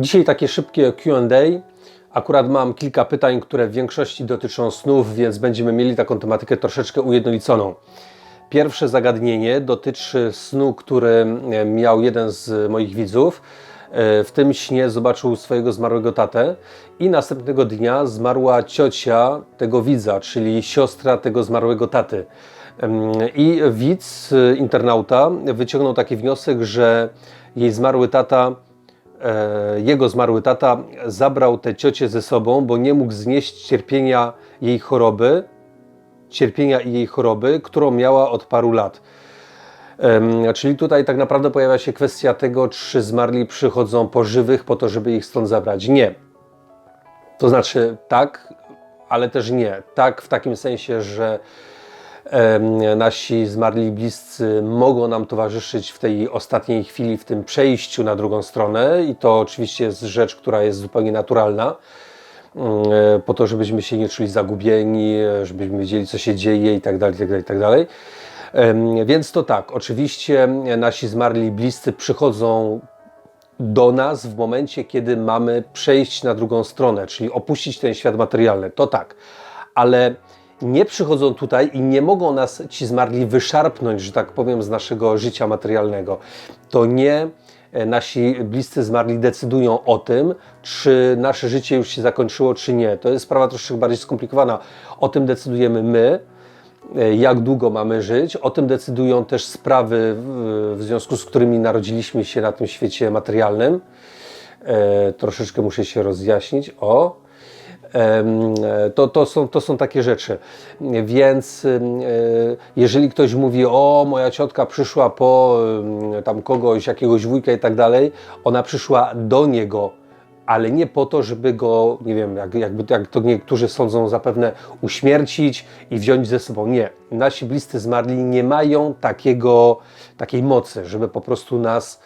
Dzisiaj takie szybkie QA. Akurat mam kilka pytań, które w większości dotyczą snów, więc będziemy mieli taką tematykę troszeczkę ujednoliconą. Pierwsze zagadnienie dotyczy snu, który e, miał jeden z moich widzów. E, W tym śnie zobaczył swojego zmarłego tatę i następnego dnia zmarła ciocia tego widza, czyli siostra tego zmarłego taty. I widz, e, internauta, wyciągnął taki wniosek, że jej zmarły tata jego zmarły tata zabrał tę ciocię ze sobą, bo nie mógł znieść cierpienia jej choroby, cierpienia i jej choroby, którą miała od paru lat. Czyli tutaj tak naprawdę pojawia się kwestia tego, czy zmarli przychodzą po żywych po to, żeby ich stąd zabrać. Nie. To znaczy tak, ale też nie. Tak w takim sensie, że nasi zmarli bliscy mogą nam towarzyszyć w tej ostatniej chwili, w tym przejściu na drugą stronę i to oczywiście jest rzecz, która jest zupełnie naturalna mm, po to, żebyśmy się nie czuli zagubieni, żebyśmy wiedzieli, co się dzieje i dalej, i dalej, i tak dalej. Em, Więc to tak, oczywiście nasi zmarli bliscy przychodzą do nas w momencie, kiedy mamy przejść na drugą stronę, czyli opuścić ten świat materialny. To tak, ale nie przychodzą tutaj i nie mogą nas ci zmarli wyszarpnąć, że tak powiem, z naszego życia materialnego. To nie e, nasi bliscy zmarli decydują o tym, czy nasze życie już się zakończyło, czy nie. To jest sprawa troszeczkę bardziej skomplikowana. O tym decydujemy my, e, jak długo mamy żyć. O tym decydują też sprawy, w, związku z którymi narodziliśmy się na tym świecie materialnym. E, troszeczkę muszę się rozjaśnić. O. E, To, to, są, to są takie rzeczy. Więc e, jeżeli ktoś mówi, o moja ciotka przyszła po tam kogoś, jakiegoś wujka i tak dalej, ona przyszła do niego, ale nie po to, żeby go, nie wiem, jak, jakby, jak to niektórzy sądzą, zapewne uśmiercić i wziąć ze sobą. Nie. Nasi bliscy zmarli nie mają takiego, takiej mocy, żeby po prostu nas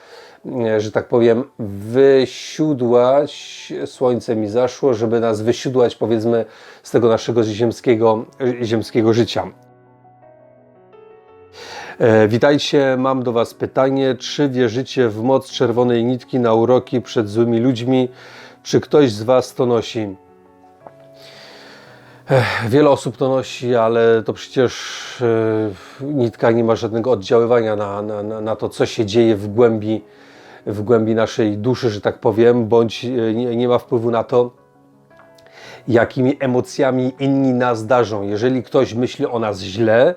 że tak powiem, wysiudłać, słońce mi zaszło, żeby nas wysiudłać, powiedzmy, z tego naszego ziemskiego, ziemskiego życia. E, Witajcie, mam do Was pytanie, czy wierzycie w moc czerwonej nitki na uroki przed złymi ludźmi? Czy ktoś z Was to nosi? Ech, Wiele osób to nosi, ale to przecież e, nitka nie ma żadnego oddziaływania na, na na to, co się dzieje w głębi, w głębi naszej duszy, że tak powiem, bądź e, nie, nie ma wpływu na to, jakimi emocjami inni nas darzą. Jeżeli ktoś myśli o nas źle,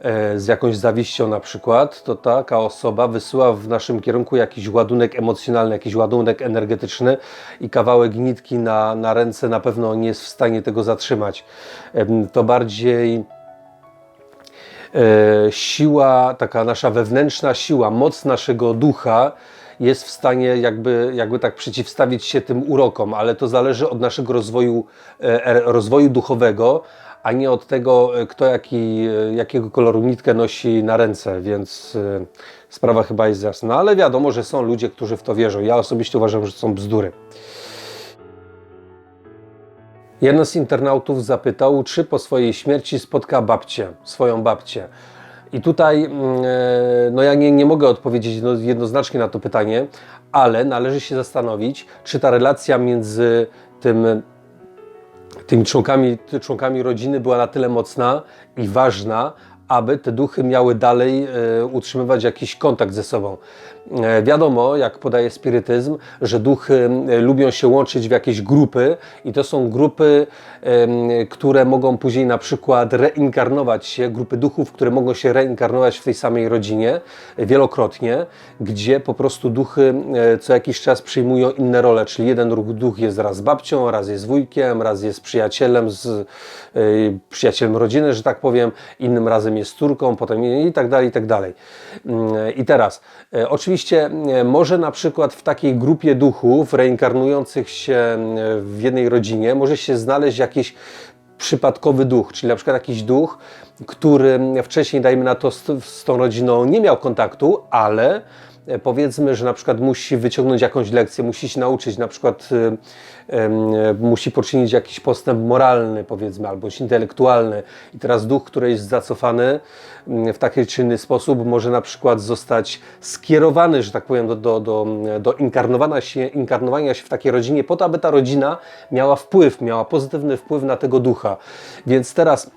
e, z jakąś zawiścią na przykład, to taka osoba wysyła w naszym kierunku jakiś ładunek emocjonalny, jakiś ładunek energetyczny i kawałek nitki na, na ręce na pewno nie jest w stanie tego zatrzymać. To bardziej e, siła, taka nasza wewnętrzna siła, moc naszego ducha jest w stanie jakby, jakby tak przeciwstawić się tym urokom, ale to zależy od naszego rozwoju, e, e, rozwoju duchowego, a nie od tego, e, kto jaki, e, jakiego koloru nitkę nosi na ręce, więc sprawa chyba jest jasna. Ale wiadomo, że są ludzie, którzy w to wierzą. Ja osobiście uważam, że są bzdury. Jeden z internautów zapytał, czy po swojej śmierci spotka babcię, swoją babcię. I tutaj mm, e, no ja nie, nie mogę odpowiedzieć jedno, jednoznacznie na to pytanie, ale należy się zastanowić, czy ta relacja między tym, tymi członkami, członkami rodziny była na tyle mocna i ważna, aby te duchy miały dalej e, utrzymywać jakiś kontakt ze sobą. E, wiadomo, jak podaje spirytyzm, że duchy lubią się łączyć w jakieś grupy i to są grupy, które mogą później na przykład reinkarnować się, grupy duchów, które mogą się reinkarnować w tej samej rodzinie wielokrotnie, gdzie po prostu duchy e, co jakiś czas przyjmują inne role, czyli jeden duch jest raz babcią, raz jest wujkiem, raz jest przyjacielem z e, przyjacielem rodziny, że tak powiem, innym razem jest córką, potem i tak dalej, i tak dalej. Mm, I teraz, e, e, może na przykład w takiej grupie duchów reinkarnujących się e, w jednej rodzinie może się znaleźć jakiś przypadkowy duch, czyli na przykład jakiś duch, który wcześniej, dajmy na to, z, tą rodziną nie miał kontaktu, ale e, powiedzmy, że na przykład musi wyciągnąć jakąś lekcję, musi się nauczyć, na przykład e, e, musi poczynić jakiś postęp moralny, powiedzmy, albo intelektualny. I teraz duch, który jest zacofany w taki czy inny sposób, może na przykład zostać skierowany, że tak powiem, do, do, do, do inkarnowania, się, inkarnowania się w takiej rodzinie, po to, aby ta rodzina miała wpływ, miała pozytywny wpływ na tego ducha. Więc teraz,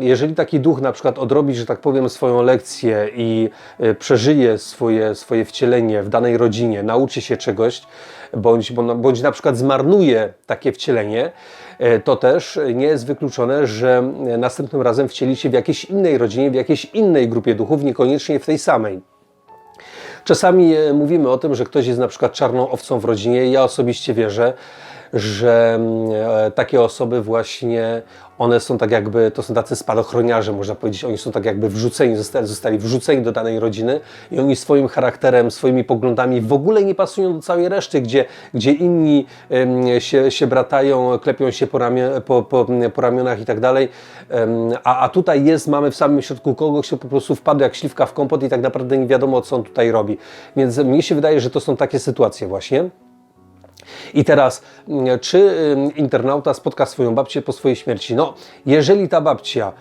jeżeli taki duch na przykład odrobi, że tak powiem, swoją lekcję i e, przeżyje swoje, swoje wcielenie w danej rodzinie, nauczy się czegoś, bądź, bądź na przykład zmarnuje takie wcielenie, e, to też nie jest wykluczone, że e, następnym razem wcieli się w jakiejś innej rodzinie, w jakiejś innej grupie duchów, niekoniecznie w tej samej. Czasami e, mówimy o tym, że ktoś jest na przykład czarną owcą w rodzinie. Ja osobiście wierzę, że mm, e, takie osoby właśnie, one są tak jakby, to są tacy spadochroniarze, można powiedzieć, oni są tak jakby wrzuceni, zostali, wrzuceni do danej rodziny i oni swoim charakterem, swoimi poglądami w ogóle nie pasują do całej reszty, gdzie, gdzie inni się, się bratają, klepią się po, po, po, po ramionach i tak dalej, a, a tutaj jest, mamy w samym środku kogoś, kto po prostu wpadł jak śliwka w kompot i tak naprawdę nie wiadomo, co on tutaj robi. Więc mnie się wydaje, że to są takie sytuacje właśnie. I teraz, mm, czy ym, internauta spotka swoją babcię po swojej śmierci? No, jeżeli ta babcia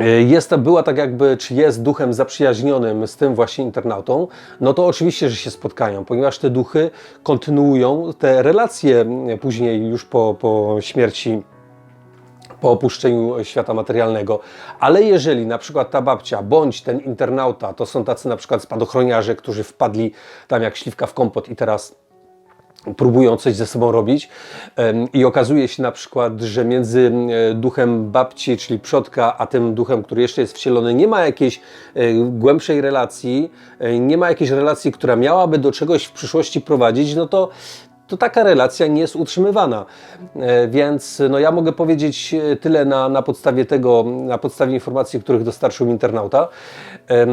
y, jest, była tak jakby, czy jest duchem zaprzyjaźnionym z tym właśnie internautą, no to oczywiście, że się spotkają, ponieważ te duchy kontynuują te relacje mm, później już po, po śmierci po opuszczeniu świata materialnego. Ale jeżeli na przykład ta babcia bądź ten internauta to są tacy na przykład spadochroniarze, którzy wpadli tam jak śliwka w kompot i teraz próbują coś ze sobą robić. I okazuje się na przykład, że między duchem babci, czyli przodka, a tym duchem, który jeszcze jest wcielony, nie ma jakiejś e, głębszej relacji, e, nie ma jakiejś relacji, która miałaby do czegoś w przyszłości prowadzić, no to to taka relacja nie jest utrzymywana. E, Więc no, ja mogę powiedzieć e, tyle na, na podstawie tego, na podstawie informacji, których dostarczył mi internauta. E,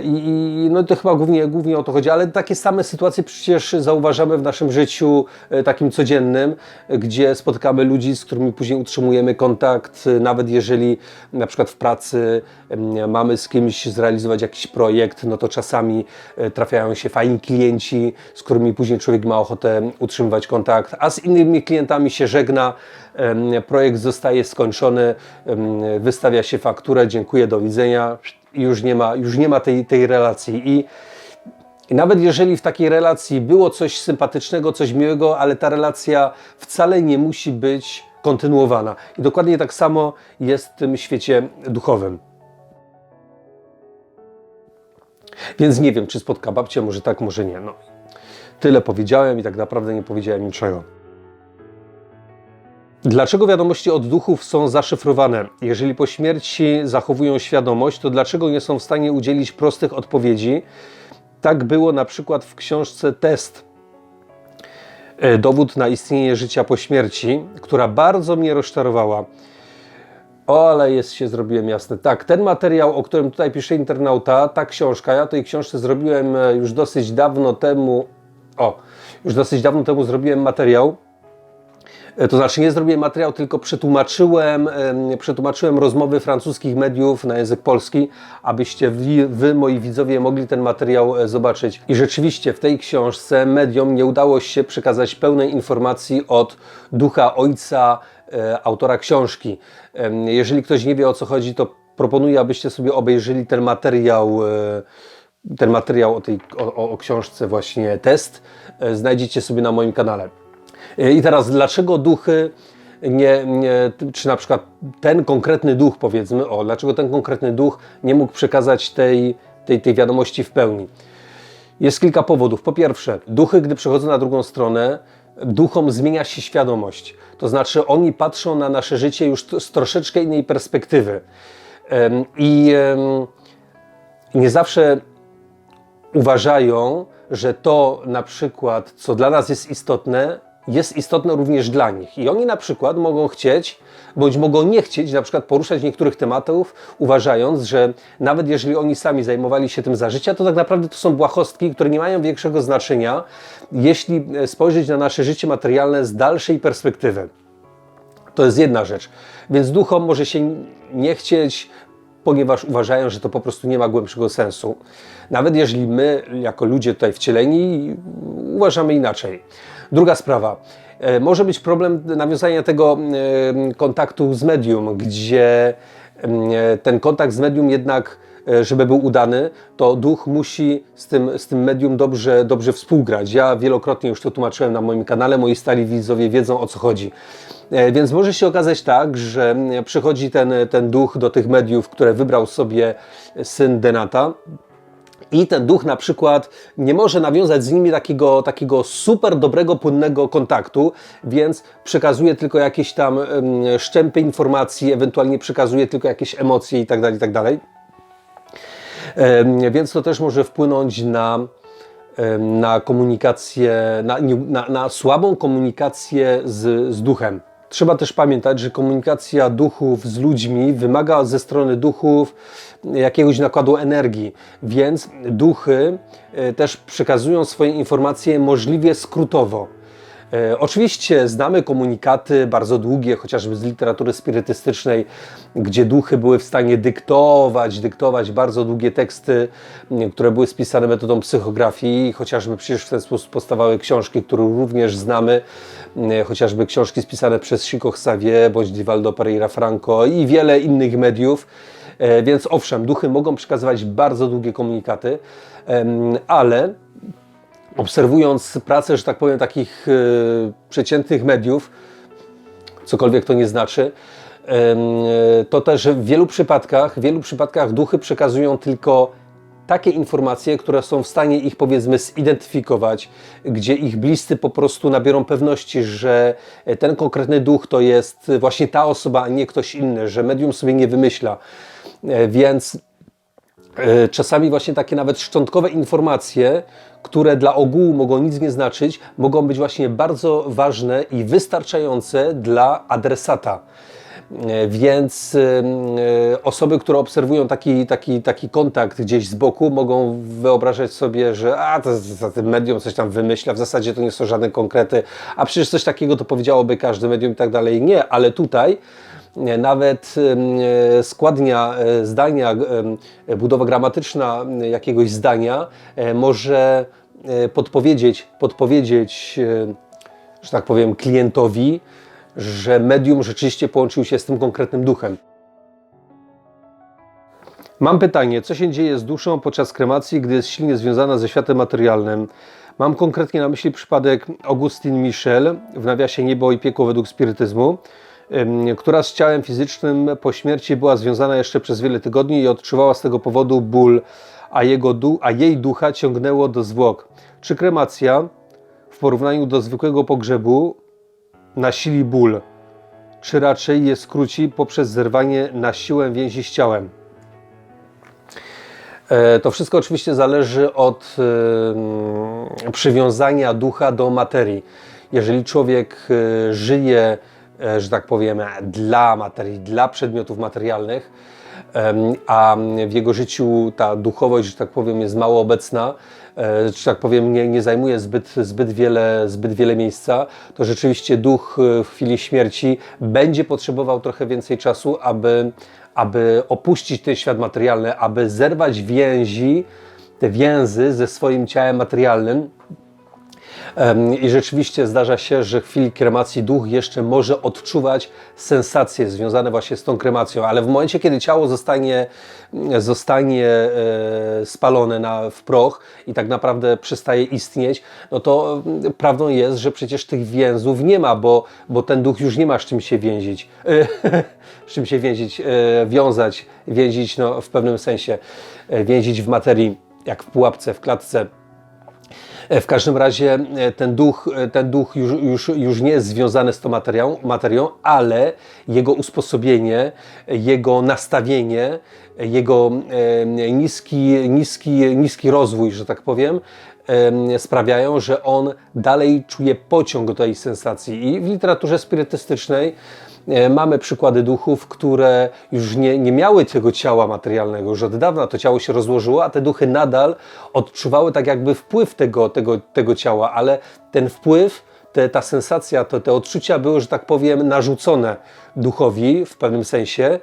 I, no, to chyba głównie, głównie o to chodzi, ale takie same sytuacje przecież zauważamy w naszym życiu takim codziennym, gdzie spotykamy ludzi, z którymi później utrzymujemy kontakt, nawet jeżeli na przykład w pracy mamy z kimś zrealizować jakiś projekt, no to czasami trafiają się fajni klienci, z którymi później człowiek ma ochotę utrzymywać kontakt, a z innymi klientami się żegna, projekt zostaje skończony, wystawia się fakturę, dziękuję, do widzenia już nie ma, już nie ma tej, tej relacji. I i nawet jeżeli w takiej relacji było coś sympatycznego, coś miłego, ale ta relacja wcale nie musi być kontynuowana. I dokładnie tak samo jest w tym świecie duchowym. Więc nie wiem, czy spotka babcię, może tak, może nie. No. Tyle powiedziałem i tak naprawdę nie powiedziałem niczego. Dlaczego wiadomości od duchów są zaszyfrowane? Jeżeli po śmierci zachowują świadomość, to dlaczego nie są w stanie udzielić prostych odpowiedzi? Tak było na przykład w książce Test. e, Dowód na istnienie życia po śmierci, która bardzo mnie rozczarowała. O, ale jest się zrobiłem jasny. Tak, ten materiał, o którym tutaj pisze internauta, ta książka, ja tej książce zrobiłem e, już dosyć dawno temu. O, już dosyć dawno temu zrobiłem materiał. E, To znaczy nie zrobiłem materiał, tylko przetłumaczyłem, em, przetłumaczyłem rozmowy francuskich mediów na język polski, abyście wy, wy, moi widzowie, mogli ten materiał e, zobaczyć. I rzeczywiście w tej książce mediom nie udało się przekazać pełnej informacji od ducha ojca e, autora książki. Jeżeli ktoś nie wie o co chodzi, to proponuję, abyście sobie obejrzeli ten materiał. Ten materiał o, tej, o, o- książce właśnie test e, znajdziecie sobie na moim kanale. E, I teraz dlaczego duchy nie, nie, czy na przykład ten konkretny duch powiedzmy, o, dlaczego ten konkretny duch nie mógł przekazać tej, tej, tej wiadomości w pełni? Jest kilka powodów. Po pierwsze, duchy, gdy przechodzą na drugą stronę, duchom zmienia się świadomość. To znaczy, oni patrzą na nasze życie już z troszeczkę innej perspektywy. I nie zawsze uważają, że to na przykład, co dla nas jest istotne, jest istotne również dla nich. I oni na przykład mogą chcieć, bądź mogą nie chcieć na przykład poruszać niektórych tematów, uważając, że nawet jeżeli oni sami zajmowali się tym za życia, to tak naprawdę to są błahostki, które nie mają większego znaczenia, jeśli e, spojrzeć na nasze życie materialne z dalszej perspektywy. To jest jedna rzecz. Więc duchom może się nie chcieć ponieważ uważają, że to po prostu nie ma głębszego sensu. Nawet jeżeli my, jako ludzie tutaj wcieleni, uważamy inaczej. Druga sprawa. E, Może być problem nawiązania tego e, kontaktu z medium, gdzie mm, e, ten kontakt z medium jednak, żeby był udany, to duch musi z tym, z tym medium dobrze, dobrze współgrać. Ja wielokrotnie już to tłumaczyłem na moim kanale, moi stali widzowie wiedzą o co chodzi. E, Więc może się okazać tak, że przychodzi ten, ten duch do tych mediów, które wybrał sobie syn Denata, i ten duch na przykład nie może nawiązać z nimi takiego, takiego super dobrego, płynnego kontaktu, więc przekazuje tylko jakieś tam em, szczępy informacji, ewentualnie przekazuje tylko jakieś emocje itd. itd. Więc to też może wpłynąć na, na komunikację, na, na, na słabą komunikację z, z duchem. Trzeba też pamiętać, że komunikacja duchów z ludźmi wymaga ze strony duchów jakiegoś nakładu energii, więc duchy e, też przekazują swoje informacje możliwie skrótowo. E, Oczywiście znamy komunikaty bardzo długie, chociażby z literatury spirytystycznej, gdzie duchy były w stanie dyktować, dyktować bardzo długie teksty, które były spisane metodą psychografii. Chociażby przecież w ten sposób powstawały książki, które również znamy, m, chociażby książki spisane przez Chico Xavier bądź Divaldo Pereira Franco i wiele innych mediów. E, Więc owszem, duchy mogą przekazywać bardzo długie komunikaty, ale obserwując pracę, że tak powiem, takich e, przeciętnych mediów, cokolwiek to nie znaczy, e, to też w wielu przypadkach, w wielu przypadkach duchy przekazują tylko takie informacje, które są w stanie ich powiedzmy zidentyfikować, gdzie ich bliscy po prostu nabiorą pewności, że ten konkretny duch to jest właśnie ta osoba, a nie ktoś inny, że medium sobie nie wymyśla. E, Więc Czasami właśnie takie nawet szczątkowe informacje, które dla ogółu mogą nic nie znaczyć, mogą być właśnie bardzo ważne i wystarczające dla adresata. E, Więc e, osoby, które obserwują taki, taki, taki kontakt gdzieś z boku, mogą wyobrażać sobie, że a to, to, to medium coś tam wymyśla, w zasadzie to nie są żadne konkrety, a przecież coś takiego to powiedziałoby każde medium i tak dalej. Nie, ale tutaj Nawet e, składnia e, zdania, budowa gramatyczna jakiegoś zdania e, może podpowiedzieć, podpowiedzieć, że tak powiem, klientowi, że medium rzeczywiście połączył się z tym konkretnym duchem. Mam pytanie, co się dzieje z duszą podczas kremacji, gdy jest silnie związana ze światem materialnym? Mam konkretnie na myśli przypadek Augustine Michel w nawiasie Niebo i piekło według spirytyzmu, która z ciałem fizycznym po śmierci była związana jeszcze przez wiele tygodni i odczuwała z tego powodu ból, a, jego a jej ducha ciągnęło do zwłok. Czy kremacja w porównaniu do zwykłego pogrzebu nasili ból, czy raczej je skróci poprzez zerwanie na siłę więzi z ciałem? E, To wszystko oczywiście zależy od przywiązania ducha do materii. Jeżeli człowiek e, żyje, że tak powiem, dla materii, dla przedmiotów materialnych, a w jego życiu ta duchowość, że tak powiem, jest mało obecna, e, że tak powiem, nie, nie zajmuje zbyt, zbyt, wiele, zbyt wiele miejsca, to rzeczywiście duch e, w chwili śmierci będzie potrzebował trochę więcej czasu, aby, aby opuścić ten świat materialny, aby zerwać więzi, te więzy ze swoim ciałem materialnym, I rzeczywiście zdarza się, że w chwili kremacji duch jeszcze może odczuwać sensacje związane właśnie z tą kremacją, ale w momencie, kiedy ciało zostanie, zostanie e, spalone na, w proch i tak naprawdę przestaje istnieć, no to mm, prawdą jest, że przecież tych więzów nie ma, bo, bo ten duch już nie ma z czym się więzić. E, z czym się więzić, e, wiązać, więzić no, w pewnym sensie, więzić w materii, jak w pułapce, w klatce. W każdym razie e, ten duch, e, ten duch już, już, już nie jest związany z tą materią, materią, ale jego usposobienie, jego nastawienie, jego e, niski, niski, niski rozwój, że tak powiem, em, sprawiają, że on dalej czuje pociąg do tej sensacji. I w literaturze spirytystycznej mamy przykłady duchów, które już nie, nie miały tego ciała materialnego, już od dawna to ciało się rozłożyło, a te duchy nadal odczuwały tak jakby wpływ tego, tego, tego ciała, ale ten wpływ te, ta sensacja, to, te odczucia były, że tak powiem, narzucone duchowi w pewnym sensie,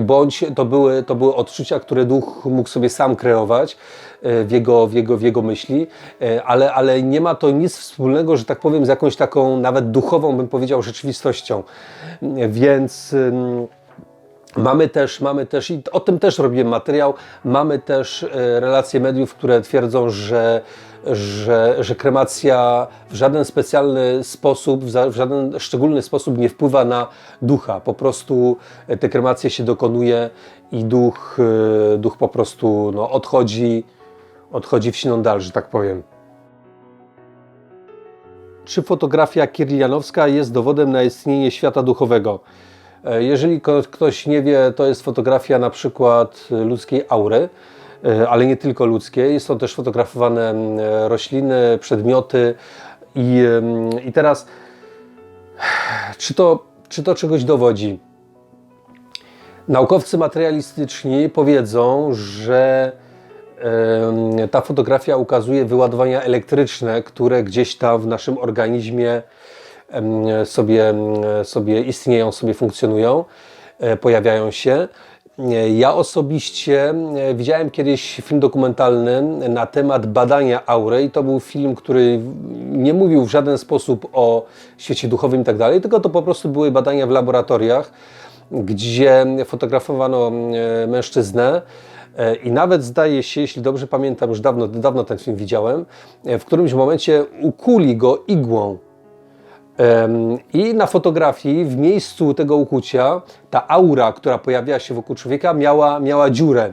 bądź to były, to były odczucia, które duch mógł sobie sam kreować e, w jego, w jego, w jego myśli, e, ale, ale nie ma to nic wspólnego, że tak powiem, z jakąś taką nawet duchową, bym powiedział, rzeczywistością. Więc. em, Mamy też, mamy też, i o tym też robiłem materiał, mamy też e, relacje mediów, które twierdzą, że, że, że kremacja w żaden specjalny sposób, w żaden szczególny sposób nie wpływa na ducha. Po prostu e, te kremacje się dokonuje i duch, e, duch po prostu no, odchodzi, odchodzi w siną dal, że tak powiem. Czy fotografia kirlianowska jest dowodem na istnienie świata duchowego? E, Jeżeli ktoś nie wie, to jest fotografia na przykład ludzkiej aury, ale nie tylko ludzkiej. Są też fotografowane mm, e, rośliny, przedmioty. I, i teraz, czy to, czy to czegoś dowodzi? Naukowcy materialistyczni powiedzą, że ta fotografia ukazuje wyładowania elektryczne, które gdzieś tam w naszym organizmie sobie, sobie istnieją, sobie funkcjonują, e, pojawiają się. E, Ja osobiście e, widziałem kiedyś film dokumentalny na temat badania aury to był film, który nie mówił w żaden sposób o świecie duchowym i tak dalej, tylko to po prostu były badania w laboratoriach, gdzie fotografowano e, mężczyznę i nawet zdaje się, jeśli dobrze pamiętam, już dawno, dawno ten film widziałem, w którymś momencie ukuli go igłą I na fotografii w miejscu tego ukucia ta aura, która pojawiała się wokół człowieka, miała, miała dziurę.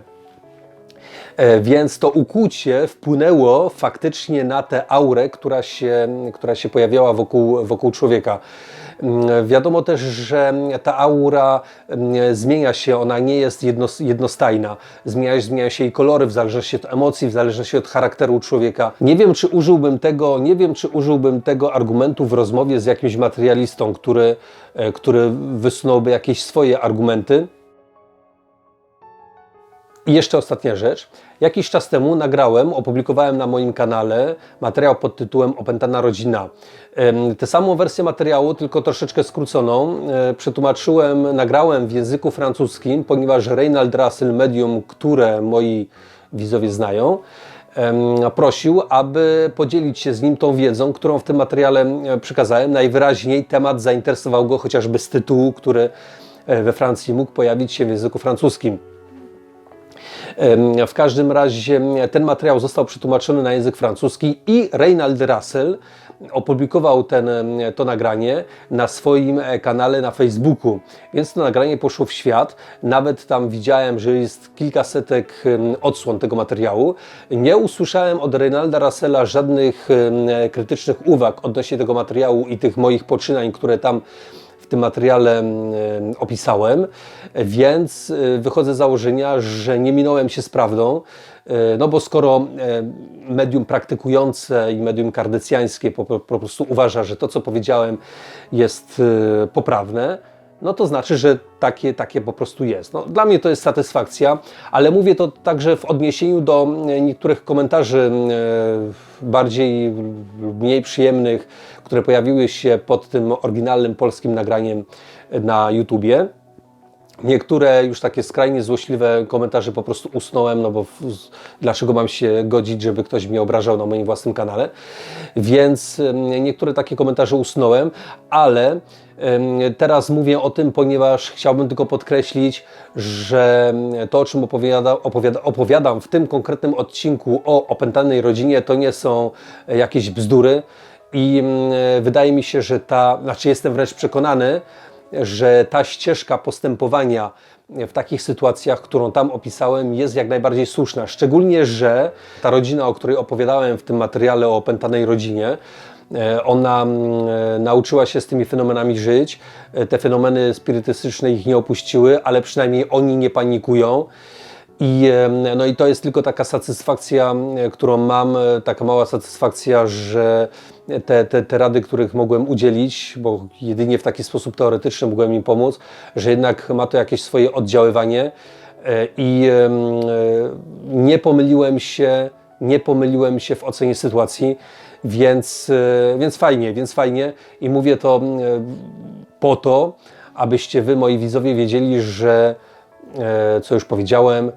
E, Więc to ukłucie wpłynęło faktycznie na tę aurę, która się, która się pojawiała wokół, wokół człowieka. Mm, Wiadomo też, że ta aura mm, zmienia się, ona nie jest jednos, jednostajna. Zmienia, zmienia się jej kolory w zależności od emocji, w zależności od charakteru człowieka. Nie wiem, czy użyłbym tego, nie wiem, czy użyłbym tego argumentu w rozmowie z jakimś materialistą, który, e, który wysunąłby jakieś swoje argumenty. I jeszcze ostatnia rzecz. Jakiś czas temu nagrałem, opublikowałem na moim kanale materiał pod tytułem Opętana rodzina. Tę samą wersję materiału, tylko troszeczkę skróconą, e, przetłumaczyłem, nagrałem w języku francuskim, ponieważ Reinald Russell, medium, które moi widzowie znają, prosił, aby podzielić się z nim tą wiedzą, którą w tym materiale e, przekazałem. Najwyraźniej temat zainteresował go chociażby z tytułu, który e, we Francji mógł pojawić się w języku francuskim. W każdym razie ten materiał został przetłumaczony na język francuski i Reinald Russell opublikował ten, to nagranie na swoim e, kanale na Facebooku. Więc to nagranie poszło w świat. Nawet tam widziałem, że jest kilkasetek em, odsłon tego materiału. Nie usłyszałem od Reinalda Russella żadnych em, krytycznych uwag odnośnie tego materiału i tych moich poczynań, które tam w tym materiale mm, opisałem, więc e, wychodzę z założenia, że nie minąłem się z prawdą, e, no bo skoro medium praktykujące i medium po po prostu uważa, że to, co powiedziałem, jest e, poprawne, no to znaczy, że takie, takie po prostu jest. No, dla mnie to jest satysfakcja, ale mówię to także w odniesieniu do e, niektórych komentarzy e, bardziej mniej przyjemnych, które pojawiły się pod tym oryginalnym polskim nagraniem na YouTubie. Niektóre już takie skrajnie złośliwe komentarze po prostu usnąłem, no bo dlaczego mam się godzić, żeby ktoś mnie obrażał na moim własnym kanale. Więc niektóre takie komentarze usnąłem, ale teraz mówię o tym, ponieważ chciałbym tylko podkreślić, że to, o czym opowiada, opowiada, opowiadam w tym konkretnym odcinku o opętanej rodzinie, to nie są jakieś bzdury. I wydaje mi się, że ta, znaczy jestem wręcz przekonany, że ta ścieżka postępowania w takich sytuacjach, którą tam opisałem, jest jak najbardziej słuszna. Szczególnie, że ta rodzina, o której opowiadałem w tym materiale o opętanej rodzinie, e, ona mm, e, nauczyła się z tymi fenomenami żyć. E, Te fenomeny spirytystyczne ich nie opuściły, ale przynajmniej oni nie panikują. I, no i to jest tylko taka satysfakcja, którą mam, taka mała satysfakcja, że te, te, te rady, których mogłem udzielić, bo jedynie w taki sposób teoretyczny mogłem im pomóc, że jednak ma to jakieś swoje oddziaływanie e, i e, nie pomyliłem się, nie pomyliłem się w ocenie sytuacji. Więc, e, więc fajnie, więc fajnie i mówię to po to, abyście wy, moi widzowie, wiedzieli, że co już powiedziałem,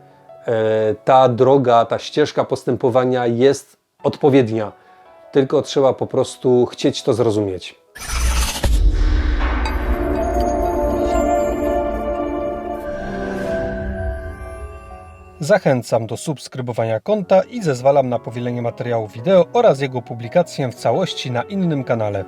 ta droga, ta ścieżka postępowania jest odpowiednia. Tylko trzeba po prostu chcieć to zrozumieć. Zachęcam do subskrybowania konta i zezwalam na powielenie materiału wideo oraz jego publikację w całości na innym kanale.